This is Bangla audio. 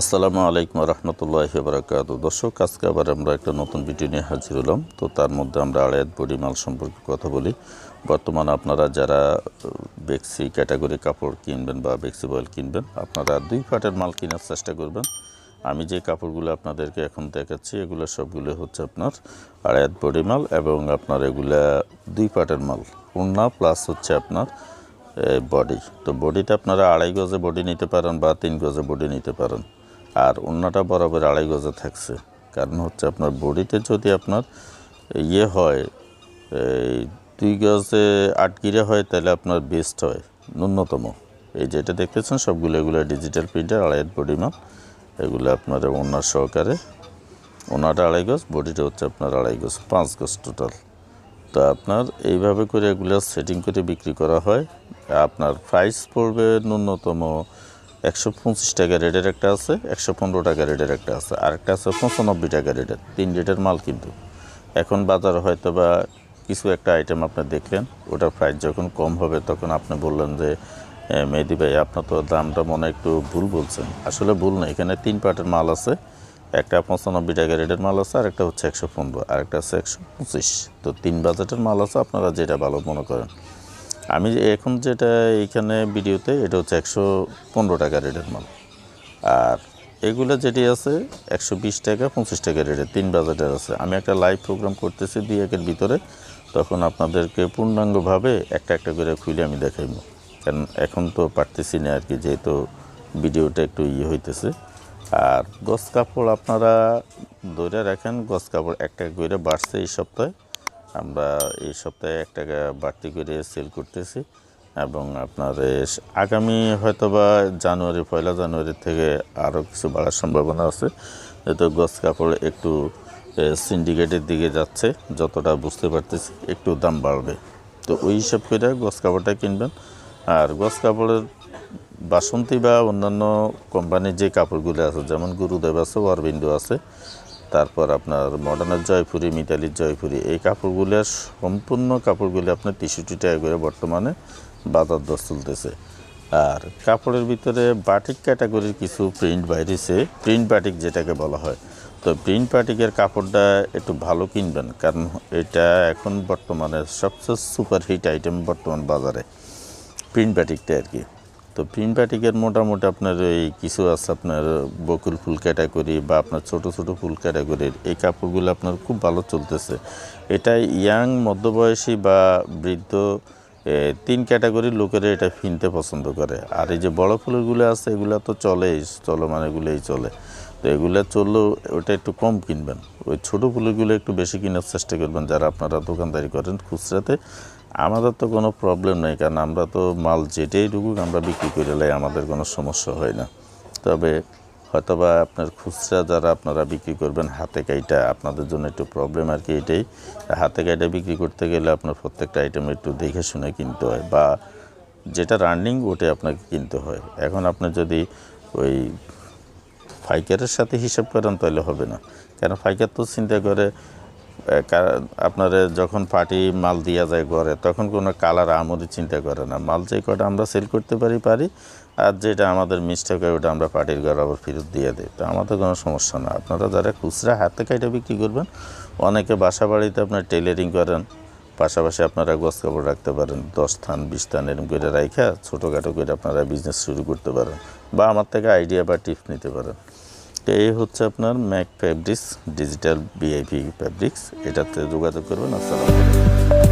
আসসালামু আলাইকুম রহমতুল্লাহ বারাকাতু দর্শক, আজকে আবার আমরা একটা নতুন ভিডিও নিয়ে হাজির হলাম। তো তার মধ্যে আমরা আড়ায়াত বডি মাল সম্পর্কে কথা বলি। বর্তমানে আপনারা যারা বেক্সি ক্যাটাগরি কাপড় কিনবেন বা বেক্সি বয়েল কিনবেন, আপনারা দুই পাটের মাল কেনার চেষ্টা করবেন। আমি যে কাপড়গুলো আপনাদেরকে এখন দেখাচ্ছি, এগুলো সবগুলো হচ্ছে আপনার আড়ায়াত বডি মাল এবং আপনার এগুলা দুই পাটের মাল। ওড়না প্লাস হচ্ছে আপনার বডি তো বডিটা আপনারা আড়াই গজে বডি নিতে পারেন বা তিন গজে বডি নিতে পারেন। আর অন্যটা বরাবর আড়াই গজে থাকছে। কারণ হচ্ছে আপনার বডিতে যদি আপনার ইয়ে হয়, এই দুই গজে আট গিরে হয়, তাহলে আপনার বেস্ট হয়, ন্যূনতম। এই যেটা দেখতেছেন, সবগুলো এগুলো ডিজিটাল প্রিন্টার আড়াইয়ের বডি মাপ এগুলো আপনার ওনার সহকারে। ওনাটা আড়াই গজ, বডিটা হচ্ছে আপনার আড়াই গজ, পাঁচ গজ টোটাল তো আপনার এইভাবে করে এগুলো সেটিং করে বিক্রি করা হয়। আপনার প্রাইস পড়বে ন্যূনতম একশো পঁচিশ টাকা রেটের একটা আছে একশো পনেরো টাকা রেটের একটা আছে আর একটা আছে পঁচানব্বই টাকা রেটের। তিন রেটের মাল কিন্তু। এখন বাজারে হয়তো বা কিছু একটা আইটেম আপনি দেখলেন ওটার প্রাইস যখন কম হবে তখন আপনি বললেন যে "এ, মেহেদি ভাই আপনার তো দামটা মনে একটু ভুল বলছেন। আসলে ভুল না এখানে তিন পার্টের মাল আছে একটা পঁচানব্বই টাকা রেটের মাল আছে আর একটা হচ্ছে একশো পনেরো আর একটা আছে একশো পঁচিশ। তো তিন বাজেটের মাল আছে আপনারা যেটা ভালো মনে করেন। আমি এখন যেটা এইখানে ভিডিওতে, এটা হচ্ছে একশো পনেরো টাকা রেটের মাল। আর এগুলো যেটি আছে, একশো বিশ টাকা, পঁচিশ টাকা রেটের তিন বাজেটের আছে। আমি একটা লাইভ প্রোগ্রাম করতেছি দুই একের ভিতরে, তখন আপনাদেরকে পূর্ণাঙ্গভাবে একটা একটা করে খুলে আমি দেখাইব। কারণ এখন তো পারতেছি না আর কি, যেহেতু ভিডিওটা একটু ইয়ে হইতেছে। আর গস কাপড় আপনারা ধরে রাখেন গস কাপড় একটা করে বাড়ছে এই সপ্তাহে। আমরা এই সপ্তাহে এক টাকা বাড়তি করে সেল করতেছি এবং আপনার আগামী হয়তো বা জানুয়ারি, পয়লা জানুয়ারি থেকে আরও কিছু বাড়ার সম্ভাবনা আছে। যেহেতু গছ কাপড় একটু সিন্ডিকেটের দিকে যাচ্ছে, যতটা বুঝতে পারতেছি একটু দাম বাড়বে। তো ওই হিসাব করে গস কাপড়টা কিনবেন। আর গস কাপড়ের বাসন্তী বা অন্যান্য কোম্পানির যে কাপড়গুলো আছে, যেমন গুরুদেব আছে, অরবিন্দু আছে তারপর আপনার মডার্নের জয়পুরি, মিতালির জয়পুরি, এই কাপড়গুলোর সম্পূর্ণ কাপড়গুলো আপনার তেষট্টি টাকা করে বর্তমানে বাজার দর চলতেছে। আর কাপড়ের ভিতরে বাটিক ক্যাটাগরির কিছু প্রিন্ট বাইরেছে প্রিন্ট বাটিক যেটাকে বলা হয়। তো প্রিন্ট বাটিকের কাপড়টা একটু ভালো কিনবেন, কারণ এটা এখন বর্তমানে সবচেয়ে সুপার হিট আইটেম বর্তমান বাজারে। প্রিন্ট বাটিকটা আর কি। তো প্রিন্ট বাটিকের মোটামুটি আপনার এই কিছু আছে আপনার বকুল ফুল ক্যাটাগরি বা আপনার ছোট ছোট ফুল ক্যাটাগরির। এই কাপড়গুলো আপনার খুব ভালো চলতেছে। এটা ইয়াং, মধ্যবয়সী বা বৃদ্ধ তিন ক্যাটাগরির লোকেরা এটা কিনতে পছন্দ করে। আর এই যে বড় ফুলগুলো আছে, এগুলো তো চলেই, চলমান এগুলোই চলে। তো এগুলো চললেও ওটা একটু কম কিনবেন। ওই ছোটো ফুলগুলো একটু বেশি কেনার চেষ্টা করবেন। যারা আপনারা দোকানদারি করেন খুচরাতে আমাদের তো কোনো প্রবলেম নেই, কারণ আমরা তো মাল যেটাই ঢুকুক আমরা বিক্রি করে লাই, আমাদের কোনো সমস্যা হয় না। তবে হয়তোবা আপনার খুচরা যারা আপনারা বিক্রি করবেন, হাতে কাইটা আপনাদের জন্য একটু প্রবলেম আর কি এটাই। হাতে কাইটা বিক্রি করতে গেলে আপনার প্রত্যেকটা আইটেম একটু দেখে শুনে কিনতে হয়, বা যেটা রানিং ওটাই আপনাকে কিনতে হয়। এখন আপনি যদি ওই ফাইকারের সাথে হিসাব করেন তাহলে হবে না। কেন ফাইকার তো চিন্তা করে আপনার যখন পার্টি মাল দেওয়া যায় ঘরে, তখন কোনো কালার আমরি চিন্তা করে না। মাল যে কটা আমরা সেল করতে পারি পারি, আর যেটা আমাদের মিস্টেক হয় ওটা আমরা পার্টির ঘর আবার ফেরত দিয়ে দিই। তো আমাদের কোনো সমস্যা না। আপনারা যারা খুচরা হাতে কাইটা বিক্রি করবেন, অনেকে বাসা বাড়িতে আপনার টেলারিং করেন, পাশাপাশি আপনারা গোছ কাপড় রাখতে পারেন, দশ থান, বিশ থান এরকম করে রাইখা ছোটোখাটো করে আপনারা বিজনেস শুরু করতে পারেন, বা আমার থেকে আইডিয়া বা টিপস নিতে পারেন। এই হচ্ছে আপনার Mac fabrics digital VIP fabrics এটাতে যোগাযোগ করবেন। আসসালামু আলাইকুম।